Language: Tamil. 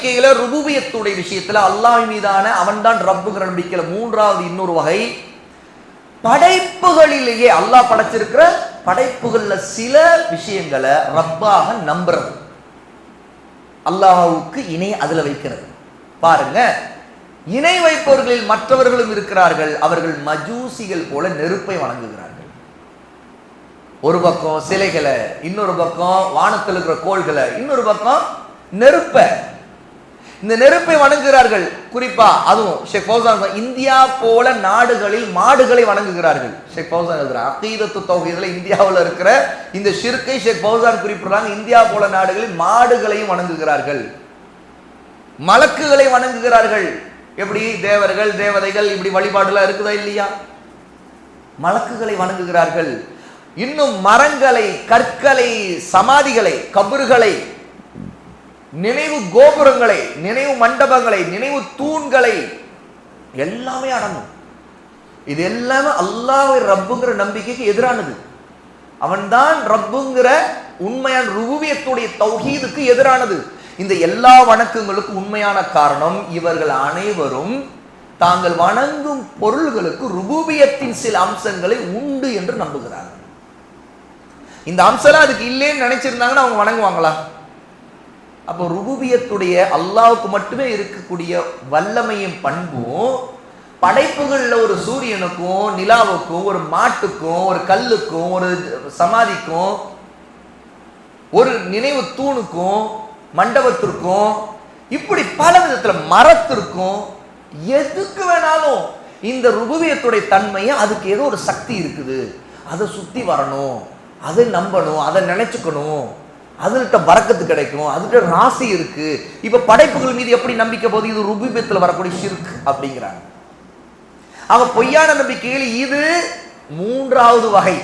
நம்பிக்கையில ருபுபியத்துடைய விஷயத்துல அல்லாஹ் மீதான அவன்தான் ரப்புங்கிற நம்பிக்கையில மூன்றாவது இன்னொரு வகை. படைப்புகளிலேயே அல்லாஹ் படைச்சிருக்கிற படைப்புகள்ல சில விஷயங்களை ரப்பாக நம்புறது. அல்லாஹுக்கு இணை அதுல வைக்கிறது. பாருங்க. இணை வைப்பவர்களில் மற்றவர்களும் இருக்கிறார்கள். அவர்கள் மஜூசிகள் போல நெருப்பை வணங்குகிறார்கள். ஒரு பக்கம் சிலைகளை இன்னொரு பக்கம் வானத்தில் இருக்கிற கோள்களை இன்னொரு பக்கம் நெருப்பை இந்த நெருப்பை வணங்குகிறார்கள். குறிப்பா அதுவும் ஷேக் ஃபௌசான் இந்தியா போல நாடுகளில் மாடுகளை வணங்குகிறார்கள். ஷேக் ஃபௌசான் எழுதுறாங்க அகீதத்து தௌஹீதுல இந்தியாவில் இருக்கிற இந்த ஷிர்கை ஷேக் ஃபௌசான் குறிப்பிடுறாங்க. இந்தியா போல நாடுகளில் மாடுகளையும் வணங்குகிறார்கள். மலக்குகளை வணங்குகிறார்கள். எப்படி? தேவர்கள் தேவதைகள் இப்படி வழிபாடுலாம் இருக்குதா இல்லையா? மலக்குகளை வணங்குகிறார்கள். இன்னும் மரங்களை கற்களை சமாதிகளை கபறுகளை நினைவு கோபுரங்களை நினைவு மண்டபங்களை நினைவு தூண்களை எல்லாமே அடங்கும். இது எல்லாமே அல்லாஹ் ரப்புங்கிற நம்பிக்கைக்கு எதிரானது. அவன்தான் ரப்புங்கிற உண்மையான ருவியத்துடைய தௌஹீதுக்கு எதிரானது. இந்த எல்லா வணக்கங்களுக்கு உண்மையான காரணம் இவர்கள் அனைவரும் தாங்கள் வணங்கும் பொருள்களுக்கு ருபூபியத்தின் சில அம்சங்களை உண்டு என்று நம்புகிறார்கள். இந்த அம்சம்லாம் அதுக்கு இல்லைன்னு நினைச்சிருந்தாங்கன்னா அவங்க வணங்குவாங்களா? அப்போ ருபூபியத்துடைய அல்லாவுக்கு மட்டுமே இருக்கக்கூடிய வல்லமையும் பண்பும் படைப்புகளில் ஒரு சூரியனுக்கும் நிலாவுக்கும் ஒரு மாட்டுக்கும் ஒரு கல்லுக்கும் ஒரு சமாதிக்கும் ஒரு நினைவு தூணுக்கும் மண்டபத்திற்கும் இப்படி பல விதத்தில் மரத்திற்கும் எதுக்கு வேணாலும் இந்த ருபுவியத்துடைய தன்மையை அதுக்கு ஏதோ ஒரு சக்தி இருக்குது. அதை சுற்றி வரணும். அதை நம்பணும். அதை நினைச்சுக்கணும். அதுகிட்ட வரக்கத்து கிடைக்கும் அதுகிட்ட ராசி இருக்கு. இப்ப படைப்புகள் மீது எப்படி நம்பிக்கை போகுது? இது ருபிபத்தில் வரக்கூடிய ஷிர்க் அப்படிங்கிறாங்க. அவ பொய்யான நம்பிக்கையில் இது மூன்றாவது வகை.